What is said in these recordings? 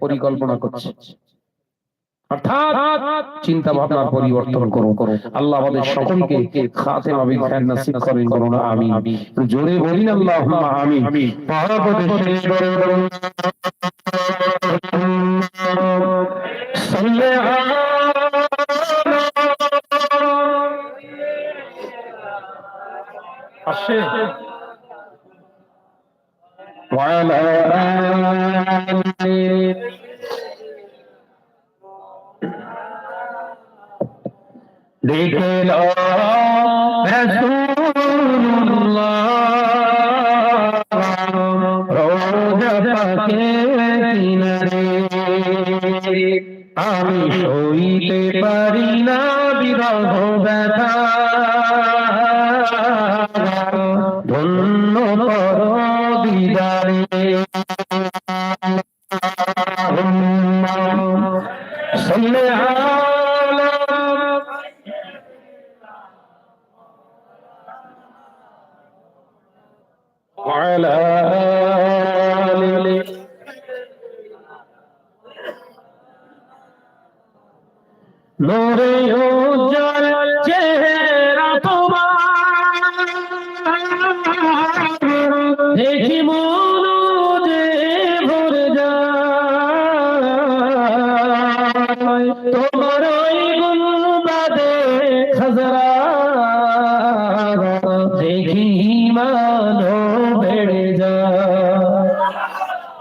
পরিকল্পনা করছে অর্থাৎ চিন্তা ভাবনার পরিবর্তন করো করো আল্লাহ আমাদের সকলকে খাতেমা বিল খায়ের নসিব করেন করুন আমিন জোরে বলিন আল্লাহুম্মা আমিন মহাপদে শেষ করে বলুন সাল্লি আলা আসে وعلى آله লিখিল আমি সইতে পারি না বিরহ ব্যথা। ধন্য দিদারে। وعلى آله নূরে উজ্জ্বল চেহারা তোমার দেখি মন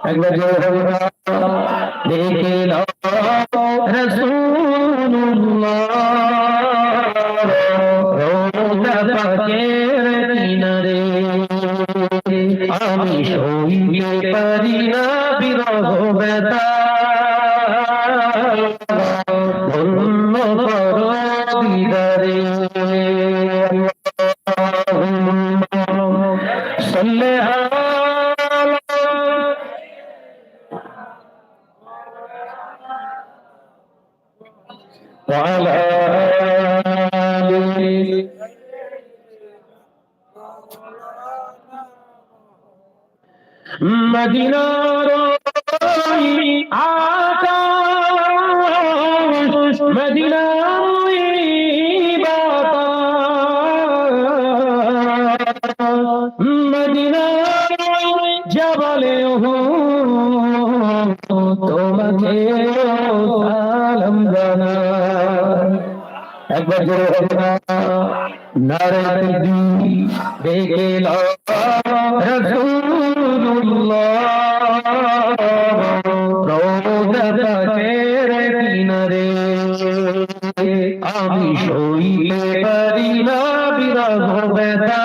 একবার দেখে নাও আমি সইতে পারি না বিরহ ব্যথা। وعلى آله مدينة روي آتاش مدينة روي باتا مدينة روي جبل هو একবার জোরে হবে না। নারে তকবীর দেখে পাকের আমি সইতে পারি না ব্যথা।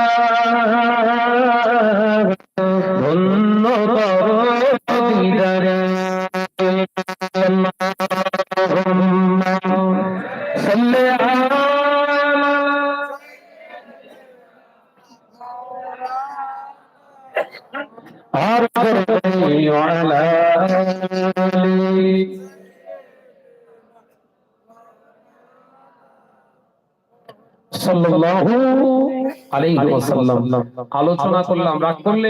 عرضي وعلى آله সাল্লাল্লাহু আলাইহি ওয়াসাল্লাম আলোচনা করলাম রাগ করলে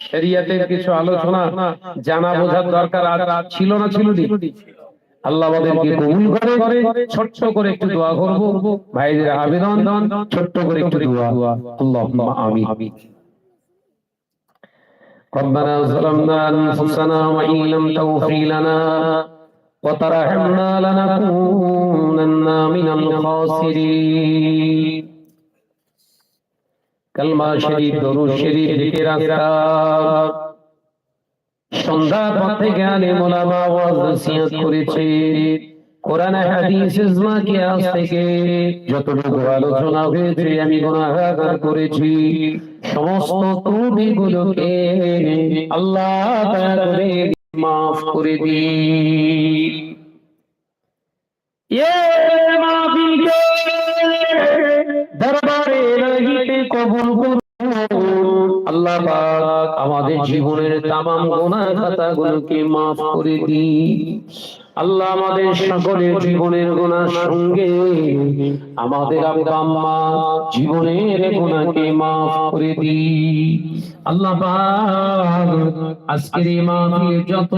শরিয়াতের কিছু আলোচনা জানা বোঝার দরকার আর ছিল না ছিল নি? আল্লাহ আমাদেরকে কবুল করে ছোট্ট করে একটু দোয়া করব ভাইদের আবেদন ছোট্ট করে একটু দোয়া আল্লাহুম্মা আমিন ربنا ظلمنا أنفسنا وإن لم تغفر لنا وترحمنا لنكونن من الخاسرين কালমা শরীফ দরুদ শরীফ জিকির আজকার সন্ধ্যা পর থেকে আলে মোলামা ওয়াজ নসিহত করেছে যতটুকু আলোচনা হয়েছে, আমি করেছি। সমস্ত আল্লাহ মাফ করে দরবারে কবুল আল্লাহ আমাদের জীবনের তামাম গোনা খাতা গুলোকে মাফ করে দিই আল্লাহ আমাদের সকলের জীবনের গোনার সঙ্গে আমাদের আব্বা জীবনের গুণাকে মাফ করে দি আল্লাহ আজকের এই মাহফিলে যত